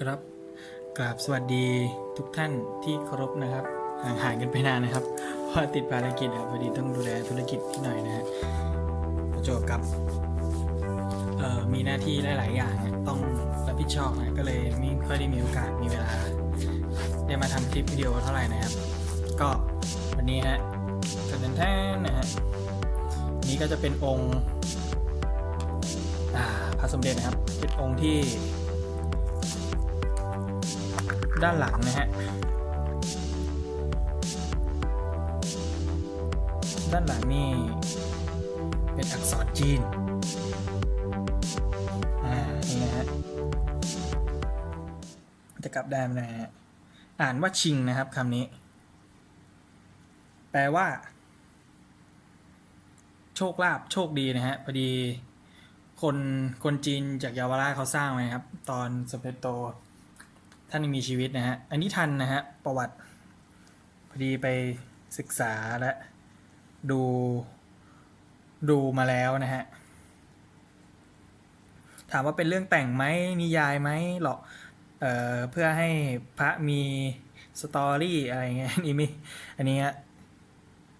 ครับกราบสวัสดีทุกท่านที่เคารพนะครับห่างหายกันไปนานนะครับ เพราะติดภารกิจครับพอดีต้องดูแลธุรกิจนิดหน่อยนะฮะประจบกับมีหน้าที่หลาย ๆ อย่างเนี่ยต้องรับผิดชอบนะก็เลยไม่ค่อยได้มีโอกาสมีเวลา ได้มาทำคลิปวิดีโอเท่าไหร่นะครับ ก็วันนี้ฮะกันแทนนะฮะนี่ก็จะเป็นองค์พระสมเด็จนะครับ เป็นองค์ที่ ด้านหลังนะฮะ ด้านหลังนี่เป็นอักษรจีน อ่า นี่นะฮะ จะกลับได้ไหมนะฮะ อ่านว่าชิงนะครับคำนี้ แปลว่า โชคลาภโชคดีนะฮะ พอดีคนคนจีนจากเยาวราชเขาสร้างไว้ครับ ตอนสมเด็จโต ท่านยังมีชีวิตนะฮะ อันนี้ทันนะฮะ ประวัติ พอดีไปศึกษาและดูดูมาแล้วนะฮะ ถามว่าเป็นเรื่องแต่งไหมนิยายไหมหรอกเอ่อเพื่อให้พระมีสตอรี่อะไรเงี้ยนนี้ไม่อันนี้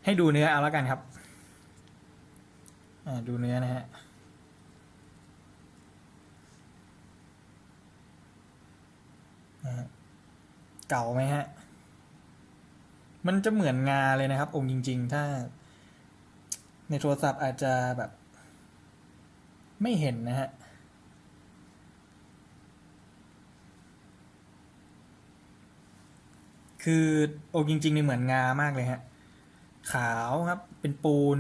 ให้ดูเนื้อเอาแล้วกันครับดูเนื้อนะฮะ เก่าไหมฮะ มันจะเหมือนงาเลยนะครับ องค์จริง ๆ ถ้า ในโทรศัพท์อาจจะแบบ ไม่เห็นนะฮะคือองค์จริงๆนี่เหมือนงามากเลยฮะ ขาวครับ เป็นปูน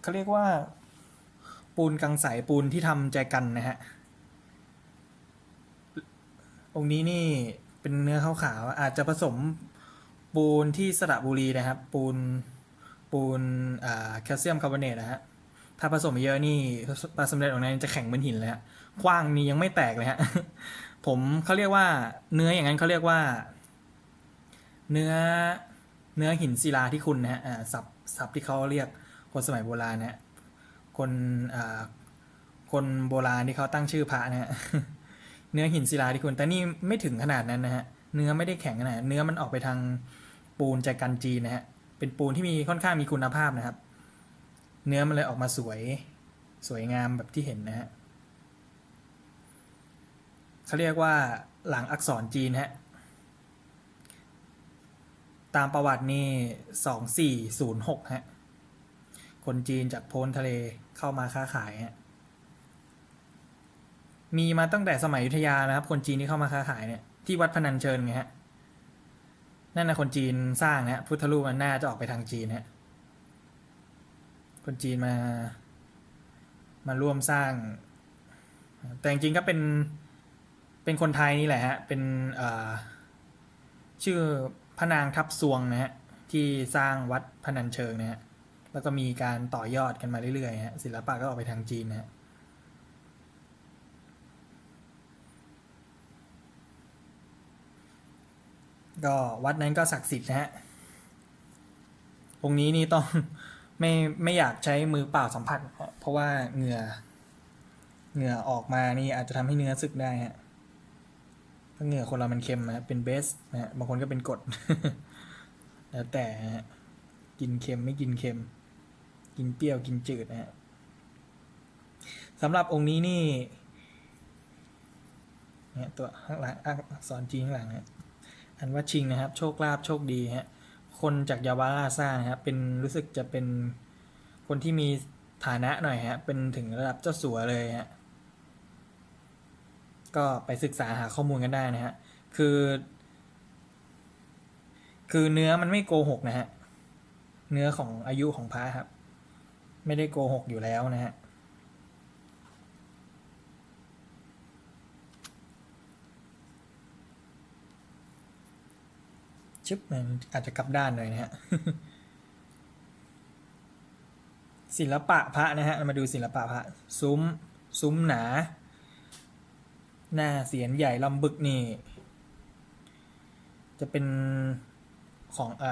เขาเรียกว่า ปูนกังสายปูนที่ทำแจกันนะฮะ องค์นี้นี่เป็นเนื้อขาวๆอาจจะผสมปูนที่สระบุรีนะครับ ปูนปูนแคลเซียมคาร์บอเนตนะฮะถ้าผสมเยอะนี่ปลาสำเร็จออกนั้นจะแข็งเหมือนหินเลยฮะคว้างนี่ยังไม่แตกเลยฮะผมเขาเรียกว่าเนื้ออย่างนั้นเขาเรียกว่า เนื้อเนื้อหินศิลาที่คุณนะฮะอ่าศัพท์ศัพท์ที่เขาเรียกคนสมัยโบราณนะฮะคนคนโบราณที่เขาตั้งชื่อพระนะฮะ เนื้อหินศิลาที่คุณ แต่นี่ไม่ถึงขนาดนั้นนะฮะ เนื้อไม่ได้แข็งขนาดเนื้อมันออกไปทางปูนจากกันจีนนะฮะ เป็นปูนที่มีค่อนข้างมีคุณภาพนะครับ เนื้อมันเลยออกมาสวยสวยงามแบบที่เห็นนะฮะเขาเรียกว่าหลังอักษรจีนฮะ ตามประวัตินี่สองสี่ศูนย์หกฮะ คนจีนจากโพ้นทะเลเข้ามาค้าขายฮะ มีมาตั้งแต่สมัยอยุธยานะครับ คนจีนที่เข้ามาค้าขายเนี่ยที่วัดพนัญเชิญไงฮะนั่นนะคนจีนสร้างนะฮะพุทธรูปมันน่าจะออกไปทางจีนฮะคนจีนมา มาร่วมสร้าง แต่จริงๆก็เป็นเป็นคนไทยนี่แหละฮะเป็นเอ่อชื่อพระนางทับซวงนะฮะที่สร้างวัดพนัญเชิงนะฮะแล้วก็มีการต่อยอดกันมาเรื่อยๆฮะศิลปะก็ออกไปทางจีนนะฮะ ก็วัดนั้นก็ศักดิ์สิทธิ์นะฮะองค์นี้นี่ต้องไม่ไม่อยากใช้มือเปล่าสัมผัส เพราะว่าเหงื่อเหงื่อออกมานี่อาจจะทำให้เนื้อสึกได้ฮะเพราะเหงื่อคนเรามันเค็มนะเป็นเบสนะฮะบางคนก็เป็นกรดแล้วแต่ฮะกินเค็มไม่กินเค็ม กินเปรี้ยวกินจืดนะฮะสำหรับองค์นี้นี่เนี่ยตัวข้างหลังอักษรจีนข้างหลังนะ อันว่าชิงนะครับ โชคลาภโชคดีฮะคนจากยาวาราชสร้างนะครับเป็นรู้สึกจะเป็นคนที่มีฐานะหน่อยฮะเป็นถึงระดับเจ้าสัวเลยฮะก็ไปศึกษาหาข้อมูลกันได้นะฮะคือ คือเนื้อมันไม่โกหกนะฮะเนื้อของอายุของพระครับ ไม่ได้โกหกอยู่แล้วนะฮะ ชึบอาจจะกลับด้านหน่อยนะฮะศิลปะพระนะฮะเรามาดูศิลปะพระ ซุ้ม ซุ้มหนา หน้าเสียนใหญ่ลำบึกนี่ จะเป็นของอ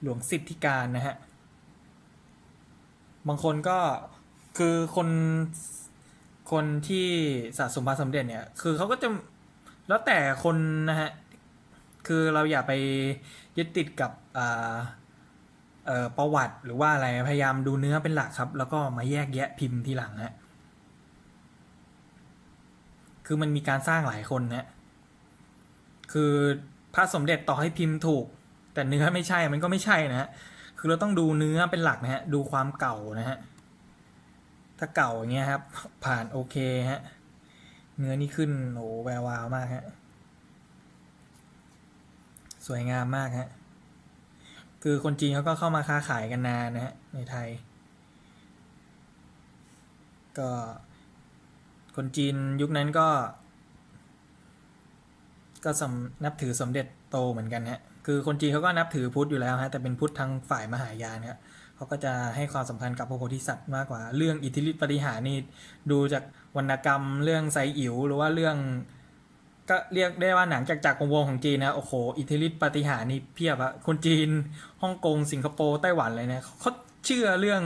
หลวงสิทธิการนะฮะ บางคนก็คือคนคนที่สะสมพระสมเด็จเนี่ย คือเขาก็จะแล้วแต่คนนะฮะ คือเราอย่าไปยึดติดกับประวัติหรือว่าอะไรพยายามดูเนื้อเป็นหลักครับ แล้วก็มาแยกแยะพิมพ์ทีหลังฮะคือมันมีการสร้างหลายคนนะคือพระสมเด็จต่อให้พิมพ์ถูก แต่เนื้อไม่ใช่มันก็ไม่ใช่นะฮะคือเราต้องดูเนื้อเป็นหลักนะฮะดูความเก่านะฮะถ้าเก่าอย่างเงี้ยครับ ผ่านโอเคฮะเนื้อนี่ขึ้นโอ้แวววาวมากฮะ สวยงามมากฮะคือคนจีนเขาก็เข้ามาค้าขายกันนานนะฮะในไทย ก็คนจีนยุคนั้นก็ ก็สำนับถือสมเด็จโตเหมือนกันฮะคือคนจีนเขาก็นับถือพุทธอยู่แล้วฮะแต่เป็นพุทธทางฝ่ายมหายานครับเขาก็จะให้ความสำคัญกับพระโพธิสัตว์มากกว่า เรื่องอิทธิฤทธิปฏิหารนี่ดูจากวรรณกรรม เรื่องไซอิ๋วหรือว่าเรื่อง ก็เรียกได้ว่าหนังจากจากวงศ์ของจีนนะโอ้โหอิทธิฤทธิปฏิหารนี่เพียบอะคนจีนฮ่องกงสิงคโปร์ไต้หวันเลยนะเขาเชื่อเรื่อง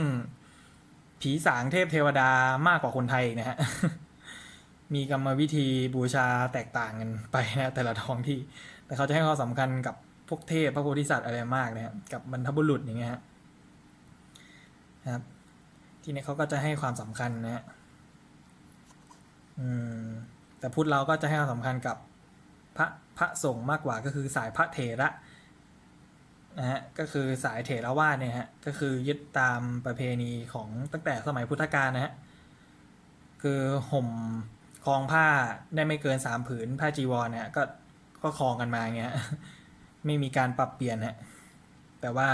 ผีสางเทพเทวดามากกว่าคนไทยนะฮะมีกรรมวิธีบูชาแตกต่างกันไปนะแต่ละท้องที่ แต่เขาจะให้ความสำคัญกับพวกเทพพระโพธิสัตว์อะไรมากนะครับกับบรรพบุรุษอย่างเงี้ยฮะนะครับที่นี้เขาก็จะให้ความสำคัญนะฮะอืม แต่พุทธเราก็จะให้ความสำคัญกับพระพระสงฆ์มากกว่าก็คือสายพระเถระนะฮะก็คือสายเถรวาทเนี่ยฮะก็คือยึดตามประเพณีของตั้งแต่สมัยพุทธกาลนะฮะคือห่มคลองผ้าได้ไม่เกินสามผืนผ้าจีวรเนี่ยก็ก็คลองกันมาเงี้ยไม่มีการปรับเปลี่ยนฮะแต่ว่า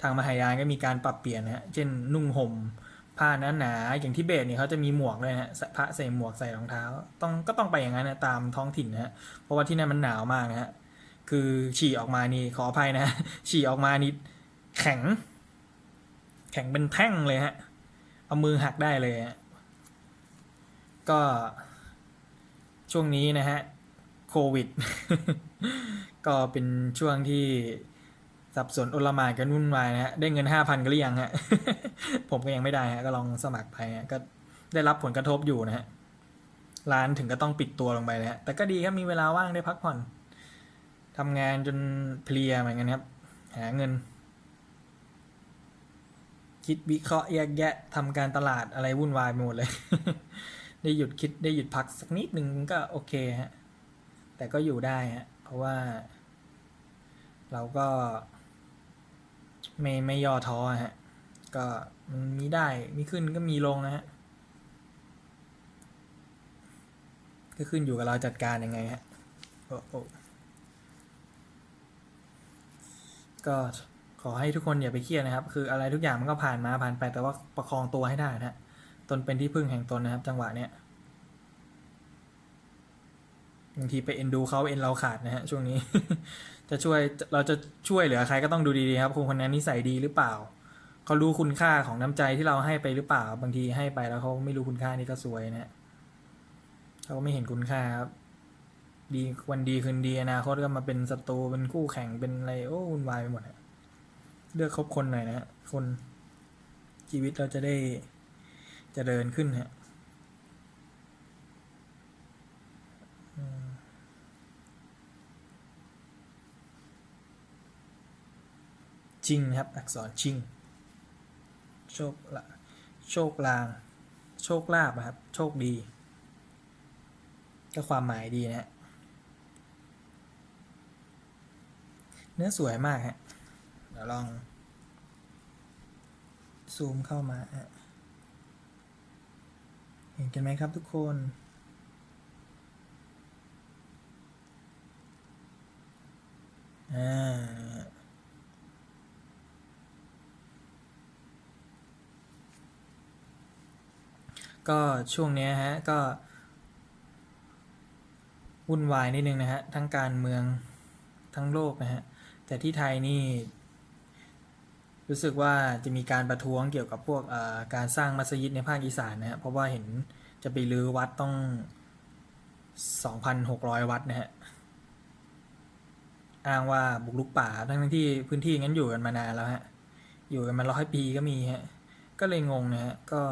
ทางมหายานก็มีการปรับเปลี่ยนฮะเช่นนุ่งห่ม ผ้าหนาหนาอย่างที่เบสเนี่ยเขาจะมีหมวกเลยนะฮะพระใส่หมวกใส่รองเท้า ต้องก็ต้องไปอย่างนั้นนะตามท้องถิ่นนะฮะเพราะว่าที่นั่นมันหนาวมากนะฮะคือฉี่ออกมานี่ขออภัยนะฉี่ออกมานี่แข็ง แข็งเป็นแท่งเลยฮะเอามือหักได้เลยฮะก็ช่วงนี้นะฮะโควิด ก็เป็นช่วงที่สับสนโอลหมานกันวุ่นวายนะฮะได้เงินห้าพันก็หรือยังฮะ ผมก็ยังไม่ได้ฮะก็ลองสมัครไปฮะก็ได้รับผลกระทบอยู่นะฮะร้านถึงก็ต้องปิดตัวลงไปเลยฮะแต่ก็ดีครับมีเวลาว่างได้พักผ่อนทำงานจนเพลียเหมือนกันครับ หาเงิน คิดวิเคราะห์แยกแยะทำการตลาดอะไรวุ่นวายไปหมดเลย ได้หยุดคิดได้หยุดพักสักนิดหนึ่งก็โอเคฮะแต่ก็อยู่ได้ฮะเพราะว่า เราก็ ไม่ไม่ย่อท้อฮะก็ มันมีได้มีขึ้นก็มีลงนะฮะก็ขึ้นอยู่กับเราจัดการยังไงฮะโอ้โอก็ขอให้ทุกคนอย่าไปเครียดนะครับ คืออะไรทุกอย่างมันก็ผ่านมาผ่านไปแต่ว่าประคองตัวให้ได้นะฮะตนเป็นที่พึ่งแห่งตนนะครับ จังหวะเนี้ยบางทีไปเอ็นดูเขาเอ็นเราขาดนะฮะช่วงนี้ จะช่วยเราจะช่วยเหลือใครก็ต้องดูดีๆครับคนคนนั้นนิสัยดีหรือเปล่า เขารู้คุณค่าของน้ำใจที่เราให้ไปหรือเปล่า บางทีให้ไปแล้วเขาไม่รู้คุณค่านี่ก็สวยนะฮะเขาไม่เห็นคุณค่าครับ ดีวันดีคืนดีอนาคตก็มาเป็นศัตรูเป็นคู่แข่งเป็นอะไรโอ้วุ่นวายไปหมดฮะเลือกคบคนหน่อยนะฮะคนชีวิตเราจะได้เจะเดินขึ้นฮะชิงนะครับ อักษรชิง โชคละโชคลาง โชคลาภครับ โชคดี ก็ความหมายดีนะฮะเนื้อสวยมากฮะเดี๋ยวลอง ซูมเข้ามาฮะเห็นกันไหมครับทุกคน อ่า ก็ช่วงนี้ฮะก็ วุ่นวายนิดนึงนะฮะทั้งการเมืองทั้งโลกนะฮะแต่ที่ไทยนี่ รู้สึกว่าจะมีการประท้วงเกี่ยวกับพวกการสร้างมัสยิดในภาคอีสานนะฮะเพราะว่าเห็นจะไปรื้อวัดต้อง 2,600 วัดนะฮะอ้างว่าบุกรุกป่าทั้งที่พื้นที่งั้นอยู่กันมานานแล้วฮะอยู่กันมาร้อยปีก็มีฮะก็เลยงงนะฮะก็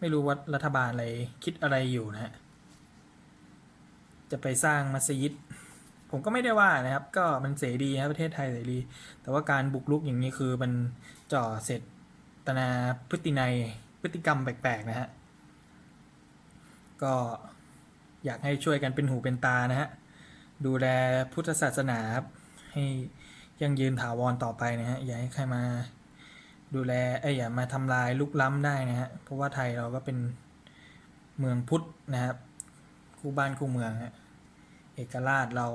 ไม่รู้ว่ารัฐบาลอะไรคิดอะไรอยู่นะฮะจะไปสร้างมัสยิด ผมก็ไม่ได้ว่านะครับ ก็มันเสรีนะประเทศไทยเสรี แต่ว่าการบุกรุกอย่างนี้คือมันจ่อเสร็จตนาพฤตินัยพฤติกรรมแปลกๆนะฮะก็อยากให้ช่วยกันเป็นหูเป็นตานะฮะดูแลพุทธศาสนาครับให้ยังยืนถาวรต่อไปนะฮะอย่าให้ใครมา ดูแลเอ้อย่ามาทำลายลุกล้ำได้นะฮะเพราะว่าไทยเราก็เป็นเมืองพุทธนะครับคู่บ้านคู่เมืองฮะเอกราชเรา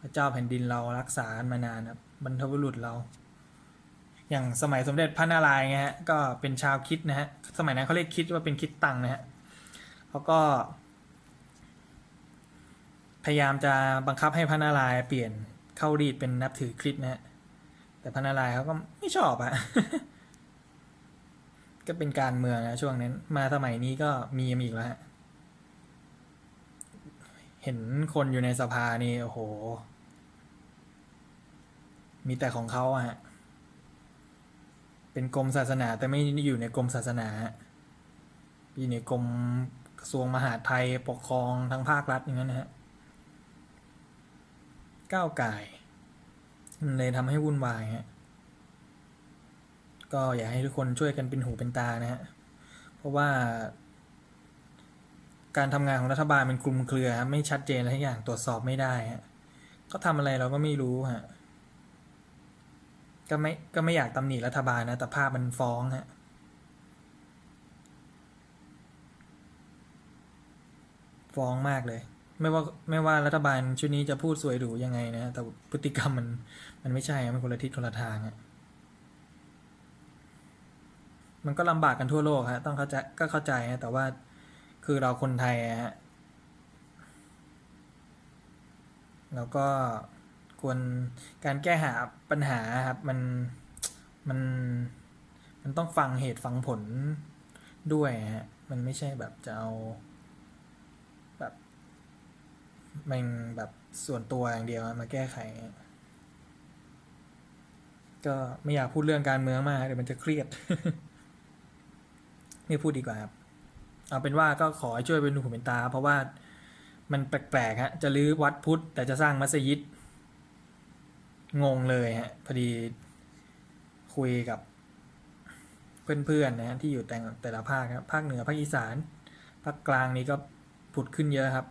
พระเจ้าแผ่นดินเรารักษากันมานานครับบรรพบุรุษเรา อย่างสมัยสมเด็จพระนารายณ์ไงฮะก็เป็นชาวคริดนะฮะสมัยนั้นเขาเรียกคริดว่าเป็นคริดตังนะฮะเขาก็ พยายามจะบังคับให้พระนารายณ์เปลี่ยนเข้ารีดเป็นนับถือคริสต์นะฮะ แต่พระนารายเขาก็ไม่ชอบอะ ก็เป็นการเมืองนะช่วงนั้น มาสมัยนี้ก็มีมีอีกแล้วฮะ เห็นคนอยู่ในสภานี่โอ้โห มีแต่ของเขาอะฮะ เป็นกรมศาสนาแต่ไม่อยู่ในกรมศาสนาอยู่ในกรมกระทรวงมหาดไทยปกครองทั้งภาครัฐอย่างนั้นนะฮะก้าวไก่าย มันเลยทำให้วุ่นวายฮะก็อยากให้ทุกคนช่วยกันเป็นหูเป็นตานะฮะเพราะว่า การทำงานของรัฐบาลเป็นกลุ่มเครือฮะไม่ชัดเจนอะไรทุกอย่างตรวจสอบไม่ได้ฮะก็ทำอะไรเราก็ไม่รู้ฮะก็ไม่ก็ไม่อยากตำหนิรัฐบาลนะแต่ภาพมันฟ้องฮะฟ้องมากเลย ไม่ว่าไม่ว่ารัฐบาลชุดนี้จะพูดสวยหรูยังไงนะแต่พฤติกรรมมันมันไม่ใช่มันคนละทิศคนละทางอะมันก็ลำบากกันทั่วโลกฮะต้องเข้าใจก็เข้าใจฮะแต่ว่าคือเราคนไทยฮะแล้วก็ควรการแก้หาปัญหาครับมันมันมันต้องฟังเหตุฟังผลด้วยฮะมันไม่ใช่แบบจะเอา มันแบบส่วนตัวอย่างเดียวมาแก้ไข ก็ไม่อยากพูดเรื่องการเมืองมากเดี๋ยวมันจะเครียด ไม่พูดดีกว่าครับ เอาเป็นว่าก็ขอให้ช่วยเป็นหูเป็นตา เพราะว่ามันแปลกๆฮะ จะรื้อวัดพุทธ แต่จะสร้างมัสยิด งงเลยฮะ พอดีคุยกับเพื่อนๆนะฮะที่อยู่แต่แต่ละภาคครับภาคเหนือภาคอีสานภาคกลางนี้ก็ผุดขึ้นเยอะครับ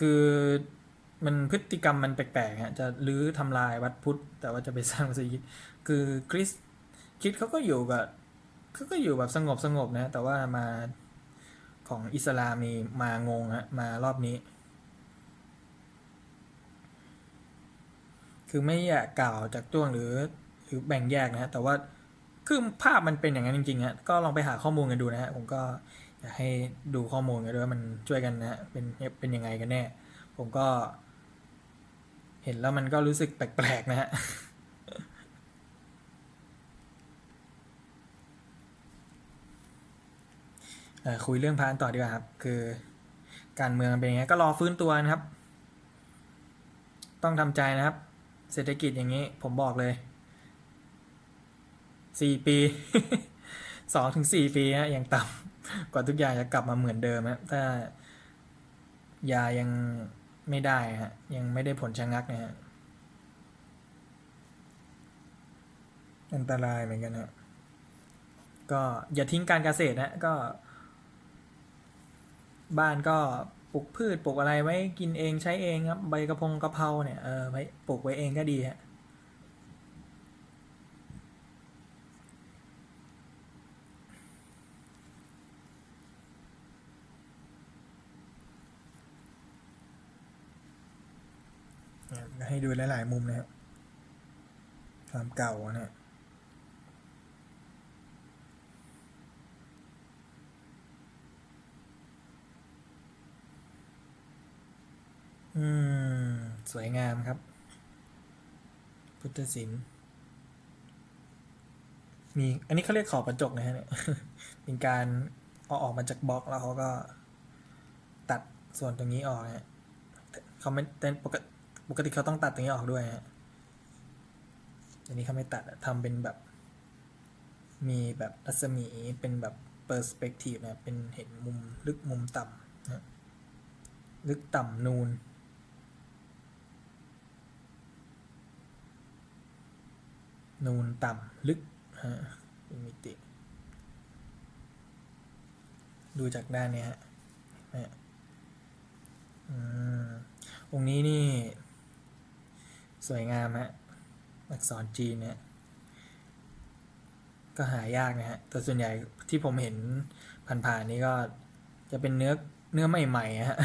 คือมันพฤติกรรมมันแปลกๆฮะจะรื้อทำลายวัดพุทธ แต่ว่าจะไปสร้างมัสยิดคือคริสคริดเขาก็อยู่กับเขาก็อยู่แบบสงบสงบนะ แต่ว่ามาของอิสลามมีมางงฮะมารอบนี้ คือไม่อยากกล่าวจากจ้วงหรือหรือแบ่งแยกนะฮะแต่ว่าคือภาพมันเป็นอย่างนั้นจริงๆฮะก็ลองไปหาข้อมูลกันดูนะฮะผมก็ อยากให้ดูข้อมูลกันด้วยว่ามันช่วยกันนะฮะเป็นเป็นยังไงกันแน่ ผมก็ เห็นแล้วมันก็รู้สึกแปลกๆนะฮะคุยเรื่องพานต่อดีกว่าครับ คือการเมืองเป็นยังไงก็รอฟื้นตัวนะครับ ต้องทำใจนะครับ เศรษฐกิจอย่างนี้ ผมบอกเลยสี่ปีสองถึงสี่ปีฮะอย่างต่ำ กว่าทุกอย่างจะกลับมาเหมือนเดิมฮะถ้ายายังไม่ได้ฮะยังไม่ได้ผลชะงักนะฮะอันตรายเหมือนกันฮะก็อย่าทิ้งการเกษตรนะก็ บ้านก็ปลูกพืชปลูกอะไรไว้กินเองใช้เองครับใบกระพงกระเพราเนี่ยเออไว้ปลูกไว้เองก็ดีฮะ ให้ดูหลาย ๆ มุมนะครับความเก่าอะเนี่ยอืม สวยงามครับ พุทธศิลป์มี อันนี้เขาเรียกขอบกระจกนะฮะเนี่ย เป็นการเอาออกมาจากบล็อกแล้วเขาก็ตัดส่วนตรงนี้ออกนะฮะเขาไม่แต่ปกติ ปกติเขาต้องตัดตรงนี้ออกด้วยฮะอันนี้เขาไม่ตัดทำเป็นแบบ มีแบบรัศมีเป็นแบบเปอร์สเปกทีฟนะเป็นเห็นมุมลึกมุมต่ำนะลึกต่ำนูนนูนต่ำลึกฮะเป็นมิติ ดูจากด้านนี้ฮะอืมองค์นี้นี่ สวยงามฮะอักษรจีนเนี่ยก็หายากนะฮะแต่ส่วนใหญ่ที่ผมเห็นผ่านๆนี่ก็จะเป็นเนื้อเนื้อใหม่ๆฮะ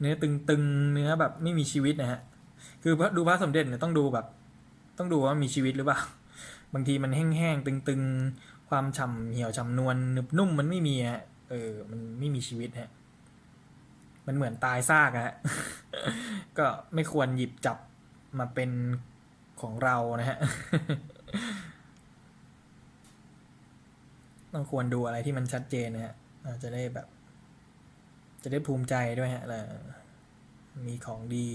เนื้อตึงๆ เนื้อแบบไม่มีชีวิตนะฮะ คือดูพระสมเด็จเนี่ยต้องดูแบบ ต้องดูว่ามีชีวิตหรือเปล่า บางทีมันแห้งๆ ตึงๆ ความฉ่ำเหี่ยวฉ่ำนวลนึบนุ่มมันไม่มีฮะ เออ มันไม่มีชีวิตฮะ มันเหมือนตายซากฮะ ก็ไม่ควรหยิบจับ มาเป็นของเรานะฮะ ต้องควรดูอะไรที่มันชัดเจนนะฮะจะได้แบบ จะได้ภูมิใจด้วยฮะแล้วมีของดี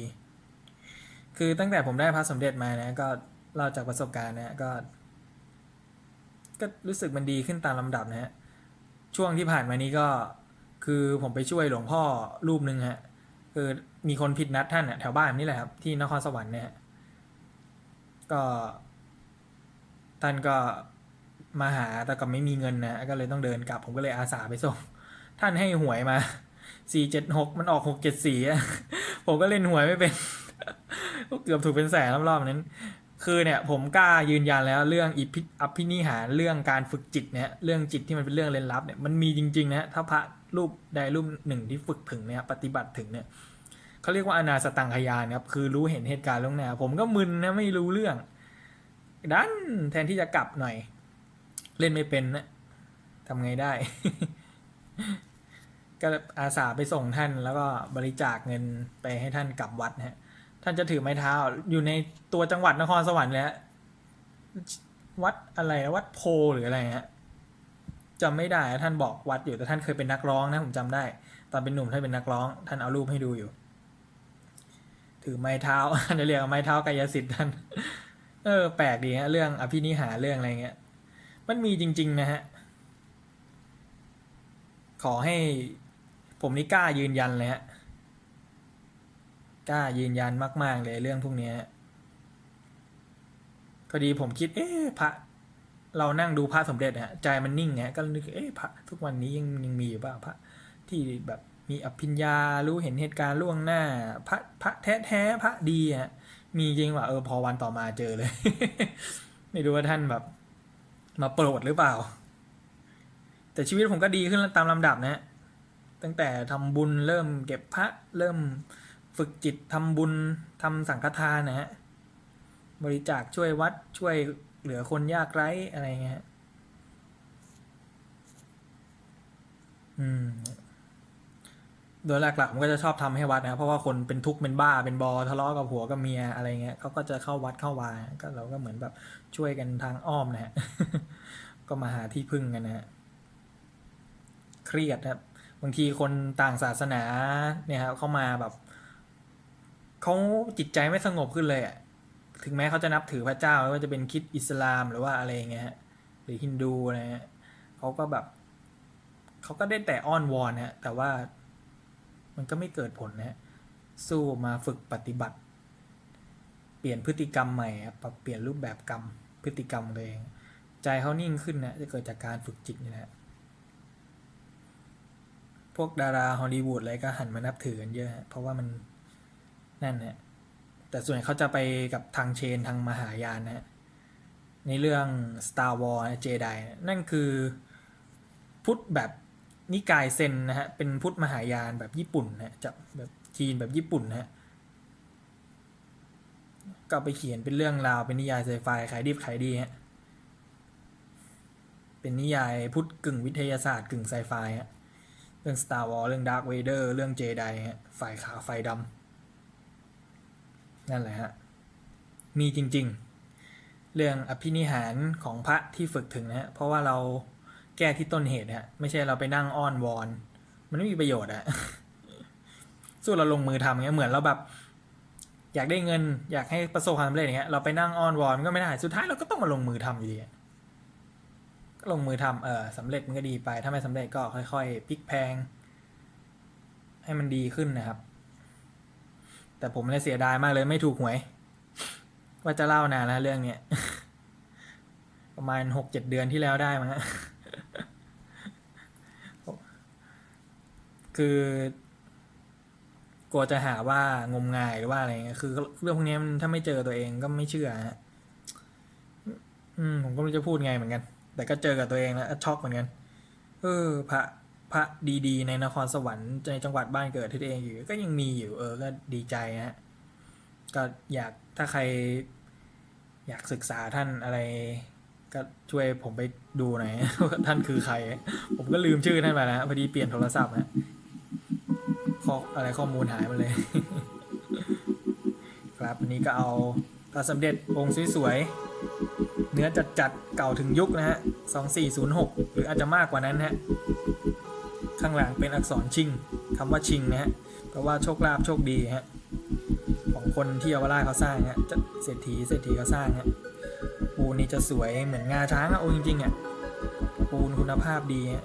คือตั้งแต่ผมได้พระสมเด็จมานะ ก็เล่าจากประสบการณ์นะฮะก็ ก็รู้สึกมันดีขึ้นตามลำดับนะฮะ ช่วงที่ผ่านมานี้ก็คือผมไปช่วยหลวงพ่อรูปหนึ่งฮะ คือมีคนผิดนัดท่านอะแถวบ้านนี่แหละครับ ที่นครสวรรค์เนี่ยก็ท่านก็มาหาแต่ก็ไม่มีเงินนะก็เลยต้องเดินกลับ ผมก็เลยอาสาไปส่ง ท่านให้หวยมาสี่เจ็ดหกมันออกหกเจ็ดสี่อะผมก็เล่นหวยไม่เป็นก็เกือบถูกเป็นแสนรอบๆนั้น คือเนี่ย ผมกล้ายืนยันแล้วเรื่องอิพิอภินิหารเรื่องการฝึกจิตเนี่ยเรื่องจิตที่มันเป็นเรื่องเล่นลับเนี่ยมันมีจริงๆนะถ้าพระ รูปใดรูปหนึ่งที่ฝึกถึงเนี่ยปฏิบัติถึงเนี่ยเขาเรียกว่าอนาสตังขยานครับ คือรู้เห็นเหตุการณ์ล่วงหน้าผมก็มึนนะไม่รู้เรื่องดันแทนที่จะกลับหน่อย เล่นไม่เป็นนะทำไงได้ ก็อาสาไปส่งท่านแล้วก็บริจาคเงินไปให้ท่านกลับวัดนะฮะท่านจะถือไม้เท้าอยู่ในตัวจังหวัดนครสวรรค์เลยฮะวัดอะไรวัดโพหรืออะไรฮะ จำไม่ได้ท่านบอกวัดอยู่แต่ท่านเคยเป็นนักร้องนะผมจำได้ ตอนเป็นหนุ่มท่านเป็นนักร้อง ท่านเอารูปให้ดูอยู่ ถือไม้เท้าจะเรียกไม้เท้ากายสิทธิ์ท่านเออแปลกดีฮะเรื่องอภินิหารเรื่องอะไรเงี้ย มันมีจริง ๆ นะฮะ ขอให้ผมนี่กล้ายืนยันเลยฮะกล้ายืนยันมาก ๆ เลยเรื่องพวกนี้พอดีผมคิด เอ๊ะพระ เรานั่งดูพระสมเด็จฮะใจมันนิ่งไงก็นึกเอ๊ะพระทุกวันนี้ยังยังมีอยู่เปล่าพระที่แบบมีอภิญญารู้เห็นเหตุการณ์ล่วงหน้า พระพระแท้แท้พระดีฮะมีจริงว่าเออพอวันต่อมาเจอเลย ไม่รู้ว่าท่านแบบ มาโปรดหรือเปล่า แต่ชีวิตผมก็ดีขึ้นตามลำดับนะฮะตั้งแต่ทำบุญเริ่มเก็บพระเริ่มฝึกจิตทำบุญทำสังฆทานนะฮะบริจาคช่วยวัดช่วย เหลือคนยากไร้อะไรเงี้ยอืม โดยหลักๆผมก็จะชอบทำให้วัดนะเพราะว่าคนเป็นทุกข์เป็นบ้าเป็นบอทะเลาะกับผัวกับเมียอะไรเงี้ยเขาก็จะเข้าวัดเข้าวาก็เราก็เหมือนแบบช่วยกันทางอ้อมนะฮะก็มาหาที่พึ่งกันนะฮะเครียดครับบางทีคนต่างศาสนาเนี่ยครับเข้ามาแบบเขาจิตใจไม่สงบขึ้นเลยอะ ถึงแม้เขาจะนับถือพระเจ้าไม่ว่าจะเป็นคิดอิสลามหรือว่าอะไรเงี้ยฮะหรือฮินดูอะไรเงี้ยเขาก็แบบเขาก็ได้แต่อ้อนวอนฮะแต่ว่ามันก็ไม่เกิดผลนะฮะสู้มาฝึกปฏิบัติ เปลี่ยนพฤติกรรมใหม่ปรับเปลี่ยนรูปแบบกรรมพฤติกรรมตัวเอง ใจเขานิ่งขึ้นนะจะเกิดจากการฝึกจิตนี่แหละพวกดาราฮอลลีวูดอะไรก็หันมานับถือกันเยอะฮะเพราะว่ามันนั่นนะ แต่ส่วนใหญ่เขาจะไปกับทางเชนทางมหายานนะฮะในเรื่อง Star Wars เจไดนั่นคือพุทธแบบนิกายเซนนะฮะ เป็นพุทธมหายานแบบญี่ปุ่นนะฮะจะแบบจีนแบบญี่ปุ่นนะฮะก็ไปเขียนเป็นเรื่องราวเป็นนิยายไซไฟขายดิบขายดีฮะ เป็นนิยายพุทธกึ่งวิทยาศาสตร์กึ่งไซไฟฮะ เรื่อง Star Wars เรื่อง Dark Vader เรื่องเจไดฮะ ฝ่ายขาวฝ่ายดำ นั่นแหละฮะ มีจริงๆ เรื่องอภินิหารของพระที่ฝึกถึงนะฮะ เพราะว่าเราแก้ที่ต้นเหตุฮะ ไม่ใช่เราไปนั่งอ้อนวอน มันไม่มีประโยชน์อะสู้เราลงมือทำเงี้ยเหมือนเราแบบ อยากได้เงิน อยากให้ประสบความสำเร็จอย่างเงี้ยเราไปนั่งอ้อนวอนมันก็ไม่ได้สุดท้ายเราก็ต้องมาลงมือทำอยู่ดีก็ลงมือทำเออสำเร็จมันก็ดีไป ถ้าไม่สำเร็จก็ค่อย ๆพลิกแพง ให้มันดีขึ้นนะครับ แต่ผมเลยเสียดายมากเลยไม่ถูกหวย ว่าจะเล่านานแล้วเรื่องเนี้ยประมาณหกเจ็ดเดือนที่แล้วได้มั้งคือกลัวจะหาว่างมงายหรือว่าอะไรเงี้ยคือ เรื่องพวกนี้มันถ้าไม่เจอตัวเองก็ไม่เชื่อฮะอืมผมก็ไม่รู้จะพูดไงเหมือนกัน แต่ก็เจอกับตัวเองแล้วช็อกเหมือนกัน เออพระ พระดีๆ ในนครสวรรค์ในจังหวัดบ้านเกิดที่ตัวเองอยู่ ก็ยังมีอยู่เออก็ดีใจฮะก็อยากถ้าใครอยากศึกษาท่านอะไร ก็ช่วยผมไปดูหน่อยว่าท่านคือใคร ผมก็ลืมชื่อท่านไปแล้วพอดีเปลี่ยนโทรศัพท์ฮะข้ออะไรข้อมูลหายไปเลย ครับวันนี้ก็เอาพระสมเด็จองค์สวยๆเนื้อจัดๆเก่าถึงยุคนะฮะสองสี่ศูนย์หกหรืออาจจะมากกว่านั้นฮะ ข้างหลังเป็นอักษรชิงคำว่าชิงนะฮะแปลว่าโชคลาภโชคดีฮะของคนที่เยาวราชเขาสร้างฮะจะเศรษฐีเศรษฐีเขาสร้างฮะปูนนี่จะสวยเหมือนงาช้างอะโอ้จริงๆอะปูนคุณภาพดีฮะ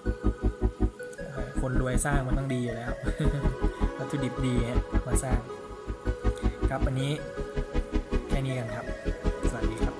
คนรวยสร้างมันต้องดีอยู่แล้ววัตถุดิบดีฮะมาสร้าง ครับวันนี้แค่นี้กันครับ สวัสดีครับ